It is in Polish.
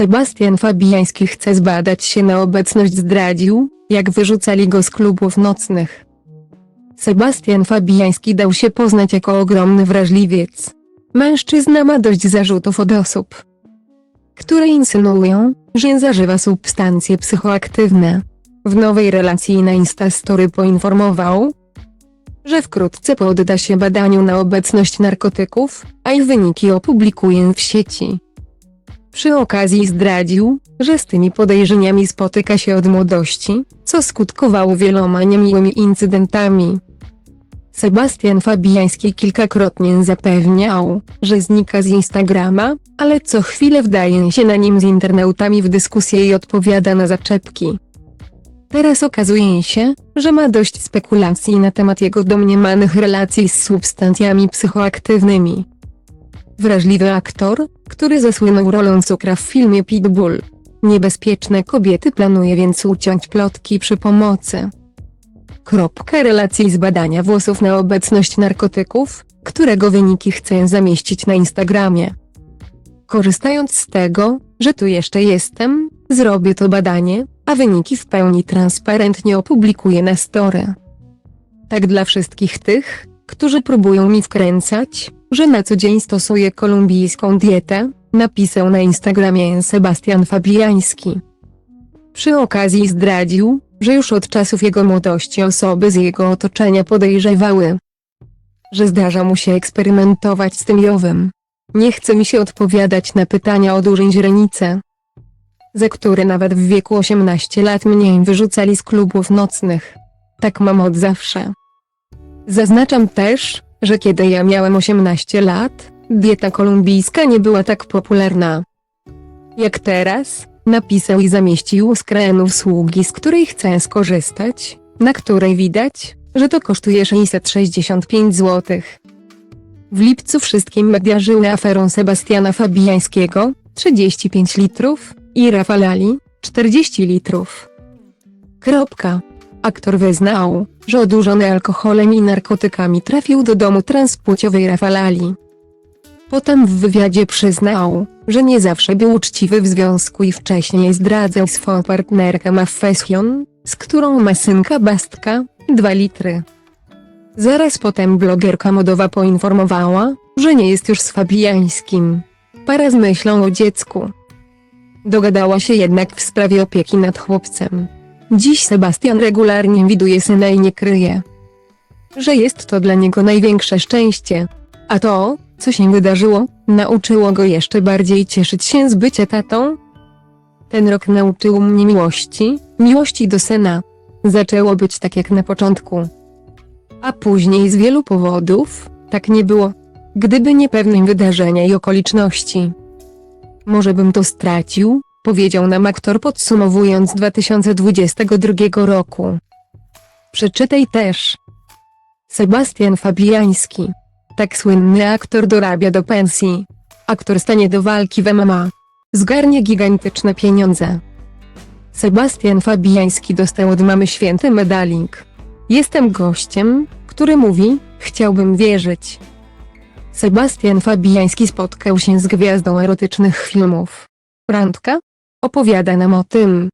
Sebastian Fabiański chce zbadać się na obecność zdradził, jak wyrzucali go z klubów nocnych. Sebastian Fabiański dał się poznać jako ogromny wrażliwiec. Mężczyzna ma dość zarzutów od osób, które insynuują, że zażywa substancje psychoaktywne. W nowej relacji na Instastory poinformował, że wkrótce podda się badaniu na obecność narkotyków, a ich wyniki opublikuje w sieci. Przy okazji zdradził, że z tymi podejrzeniami spotyka się od młodości, co skutkowało wieloma niemiłymi incydentami. Sebastian Fabiański kilkakrotnie zapewniał, że znika z Instagrama, ale co chwilę wdaje się na nim z internautami w dyskusję i odpowiada na zaczepki. Teraz okazuje się, że ma dość spekulacji na temat jego domniemanych relacji z substancjami psychoaktywnymi. Wrażliwy aktor, który zasłynął rolą cukra w filmie Pitbull. Niebezpieczne kobiety planuje więc uciąć plotki przy pomocy. Kropka relacji z badania włosów na obecność narkotyków, którego wyniki chcę zamieścić na Instagramie. Korzystając z tego, że tu jeszcze jestem, zrobię to badanie, a wyniki w pełni transparentnie opublikuję na story. Tak dla wszystkich tych, którzy próbują mi wkręcać, że na co dzień stosuję kolumbijską dietę, napisał na Instagramie Sebastian Fabiański. Przy okazji zdradził, że już od czasów jego młodości osoby z jego otoczenia podejrzewały, że zdarza mu się eksperymentować z tym jowem. Nie chce mi się odpowiadać na pytania o dużej źrenicy, za które nawet w wieku 18 lat mnie wyrzucali z klubów nocnych. Tak mam od zawsze. Zaznaczam też, że kiedy ja miałem 18 lat, dieta kolumbijska nie była tak popularna. Jak teraz, napisał i zamieścił skrean usługi, z której chcę skorzystać, na której widać, że to kosztuje 665 zł. W lipcu wszystkie media żyły aferą Sebastiana Fabiańskiego, 35 litrów, i Rafalali, 40 litrów. Kropka. Aktor wyznał, że odurzony alkoholem i narkotykami trafił do domu transpłciowej Rafalali. Potem w wywiadzie przyznał, że nie zawsze był uczciwy w związku i wcześniej zdradzał swoją partnerkę Maffession, z którą ma synka Bastka, 2 litry. Zaraz potem blogerka modowa poinformowała, że nie jest już z Fabiańskim. Para z myślą o dziecku. Dogadała się jednak w sprawie opieki nad chłopcem. Dziś Sebastian regularnie widuje syna i nie kryje, że jest to dla niego największe szczęście. A to, co się wydarzyło, nauczyło go jeszcze bardziej cieszyć się z bycia tatą. Ten rok nauczył mnie miłości, miłości do syna. Zaczęło być tak jak na początku. A później z wielu powodów, tak nie było. Gdyby nie pewne wydarzenia i okoliczności. Może bym to stracił, powiedział nam aktor podsumowując 2022 roku. Przeczytaj też. Sebastian Fabiański. Tak słynny aktor dorabia do pensji. Aktor stanie do walki w MMA. Zgarnie gigantyczne pieniądze. Sebastian Fabiański dostał od mamy święty medalik. Jestem gościem, który mówi, chciałbym wierzyć. Sebastian Fabiański spotkał się z gwiazdą erotycznych filmów. Randka? Opowiada nam o tym,